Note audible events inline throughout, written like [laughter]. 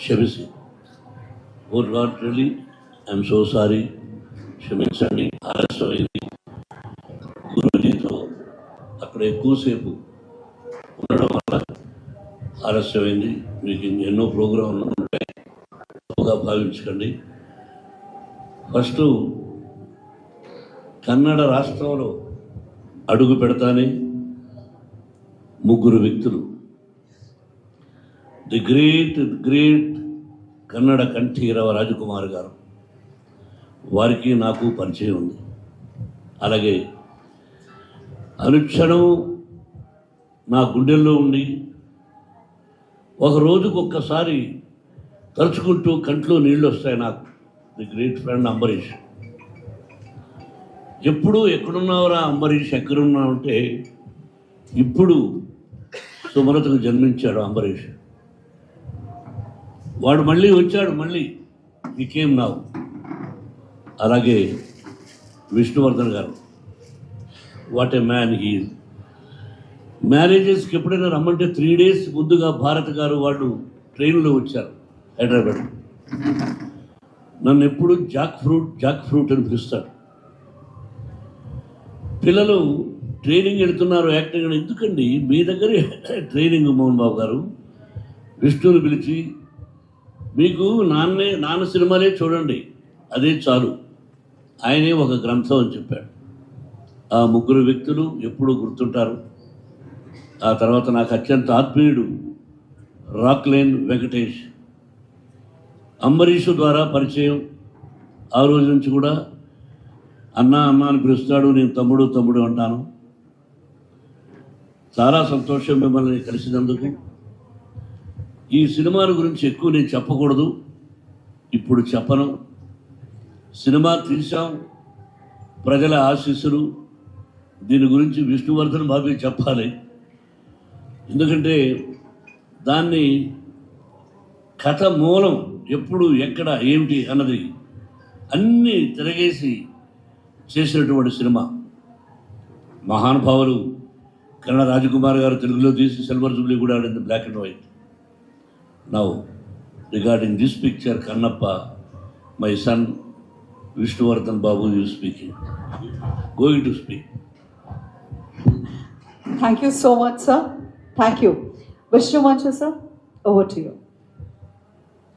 క్షమించి. ఓ god really I'm so sorry క్షమించండి. ఆలస్యమైంది. గురుజీతో అక్కడ ఎక్కువసేపు ఉండడం వల్ల ఆలస్యమైంది. మీకు ఎన్నో ప్రోగ్రాంలు ఉంటాయి. తప్పుగా భావించకండి. ఫస్ట్ కన్నడ రాష్ట్రంలో అడుగు పెడతానే ముగ్గురు వ్యక్తులు the great great Kannada Kanteerava Rajkumar గారు. వారికి నాకు పరిచయం ఉంది. అలాగే అనుక్షణం నా గుండెల్లో ఉండి ఒక రోజుకు ఒక్కసారి తలుచుకుంటూ కంట్లో నీళ్ళు వస్తాయి నాకు. The great friend Ambarish. ఎప్పుడు ఎక్కడున్నావురా అంబరీష్ ఎక్కడున్నావు అంటే ఇప్పుడు సుమలతకు జన్మించాడు అంబరీష్. వాడు మళ్ళీ వచ్చాడు మళ్ళీ వికేమ్ నావు అలాగే విష్ణువర్ధన్ గారు. వాట్ ఏ మ్యాన్ హీ మ్యారేజెస్కి ఎప్పుడైనా రమ్మంటే త్రీ డేస్ ముందుగా భారత్ గారు వాళ్ళు ట్రైన్లో వచ్చారు హైదరాబాద్. నన్ను ఎప్పుడు జాక్ ఫ్రూట్ జాక్ ఫ్రూట్ అని పిలుస్తాడు పిల్లలు ట్రైనింగ్ వెళ్తున్నారు యాక్టింగ్ ఎందుకండి? మీ దగ్గర [laughs] ట్రైనింగ్ మోహన్ బాబు గారు. విష్ణుని పిలిచి మీకు నాన్నే నాన్న సినిమాలే చూడండి. అదే చాలు. ఆయనే ఒక గ్రంథం అని చెప్పాడు. ఆ ముగ్గురు వ్యక్తులు ఎప్పుడూ గుర్తుంటారు? ఆ తర్వాత నాకు అత్యంత ఆత్మీయుడు రాక్లేన్ వెంకటేష్. అంబరీషు ద్వారా పరిచయం. ఆ రోజు నుంచి కూడా అన్న అన్న అని పిలుస్తాడు నేను తమ్ముడు తమ్ముడు అంటాను. చాలా సంతోషం మిమ్మల్ని కలిసినందుకు. ఈ సినిమాల గురించి ఎక్కువ నేను చెప్పకూడదు. ఇప్పుడు చెప్పను. సినిమా తీసాం ప్రజల ఆశీస్సులు. దీని గురించి విష్ణువర్ధన్ బాబీ చెప్పాలి. ఎందుకంటే దాన్ని కథ మూలం ఎప్పుడు ఎక్కడ ఏమిటి అన్నది అన్నీ తిరగేసి చేసినటువంటి సినిమా. మహానుభావులు కన్నడ రాజకుమార్ గారు తెలుగులో తీసి సిల్వర్ జూబ్లీ కూడా ఆడింది black and white. Now regarding this picture Kannappa my son Vishnuvardhan Babu you speaking going to speak Thank you so much, sir. Thank you. Vishnu Manchu, sir, over to you.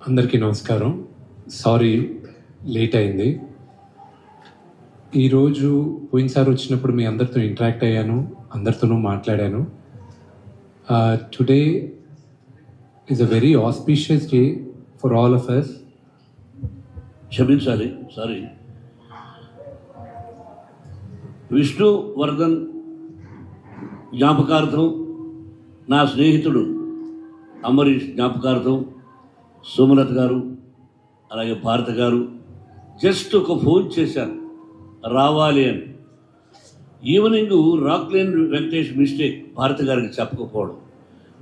అందరికీ నమస్కారం sorry late అయింది ఈరోజు పోయినసారి వచ్చినప్పుడు మీ అందరితో interact అయ్యాను అందరితోనూ మాట్లాడాను today is a very auspicious day for all of us క్షమించాలి సారీ విష్ణువర్ధన్ జ్ఞాపకార్థం నా స్నేహితుడు అమరీష్ జ్ఞాపకార్థం సుమలత గారు అలాగే భారత గారు జస్ట్ ఒక ఫోన్ చేశాను రావాలి అని. ఈవినింగ్ రాక్లేన్ వెంకటేష్ మిస్టేక్ భారత గారికి చెప్పకపోవడం.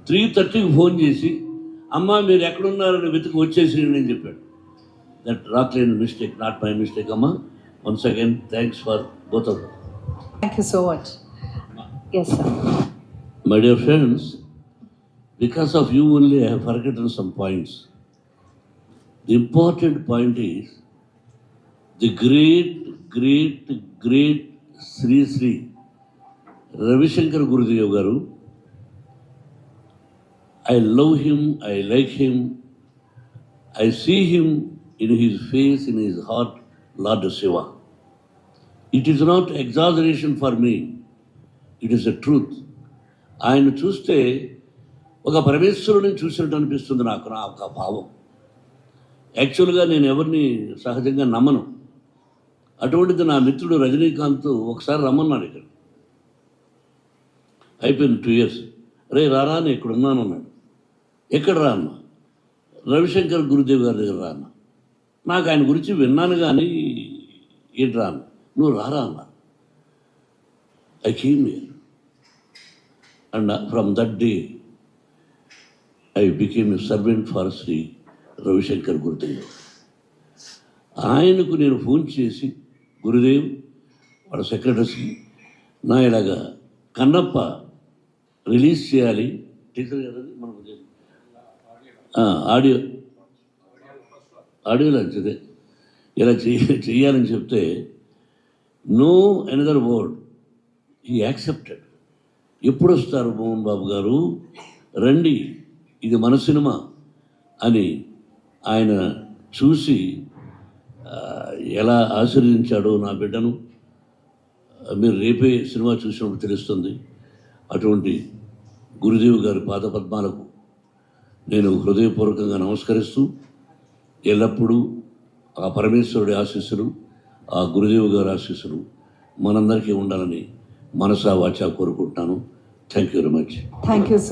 త్రీ థర్టీకి ఫోన్ చేసి అమ్మ మీరు ఎక్కడున్నారని వెతుకు వచ్చేసి అని చెప్పాడు. దట్ నాట్ లేని మిస్టేక్ నాట్ మై మిస్టేక్ అమ్మ. Once again thanks for both thank you so much yes my dear friends because of you only I forgotten some points the important point is the great great great Shri Shri Ravishankar Gurudev గారు I love him, I like him, I see him in his face, in his heart, Lord Shiva. It is not exaggeration for me, it is a truth. ఆయన చూస్తే ఒక పరమేశ్వరుని చూసినట్టు అనిపిస్తుంది నాకు నా ఒక భావం. యాక్చువల్గా నేను ఎవరిని సహజంగా నమ్మను. అటువంటిది నా మిత్రుడు రజనీకాంత్ ఒకసారి రమ్మన్నాడు ఇక్కడ. అయిపోయింది టూ ఇయర్స్ రే రానా నేను ఇక్కడ ఉన్నాను అన్నాడు. ఎక్కడ రా అన్న రవిశంకర్ గురుదేవ్ గారి దగ్గర రాన్న నాకు ఆయన గురించి విన్నాను కానీ ఏంటి రాను. నువ్వు రారా అన్న I came here and from that day I became a servant for Shri Ravishankar Gurudev ఆయనకు నేను ఫోన్ చేసి గురుదేవ్ వాళ్ళ సెక్రటరీస్కి నా ఇలాగా కన్నప్ప రిలీజ్ చేయాలి. టీచర్ గారు మనకు ఆడియో. ఆడియో లాంటిదే ఇలా చెయ్య చెయ్యాలని చెప్తే నో ఎనదర్ వర్డ్. ఈ యాక్సెప్టెడ్ ఎప్పుడు వస్తారు మోహన్ బాబు గారు? రండి ఇది మన సినిమా అని ఆయన చూసి ఎలా ఆశీర్వదించాడో నా బిడ్డను? మీరు రేపే సినిమా చూసినప్పుడు తెలుస్తుంది. అటువంటి గురుదేవ్ గారి పాదపద్మాలకు నేను హృదయపూర్వకంగా నమస్కరిస్తూ ఎల్లప్పుడూ ఆ పరమేశ్వరుడి ఆశీస్సులు ఆ గురుదేవ్ గారి ఆశీస్సులు మనందరికీ ఉండాలని మనసా వాచా కోరుకుంటున్నాను. Thank you very much thank you so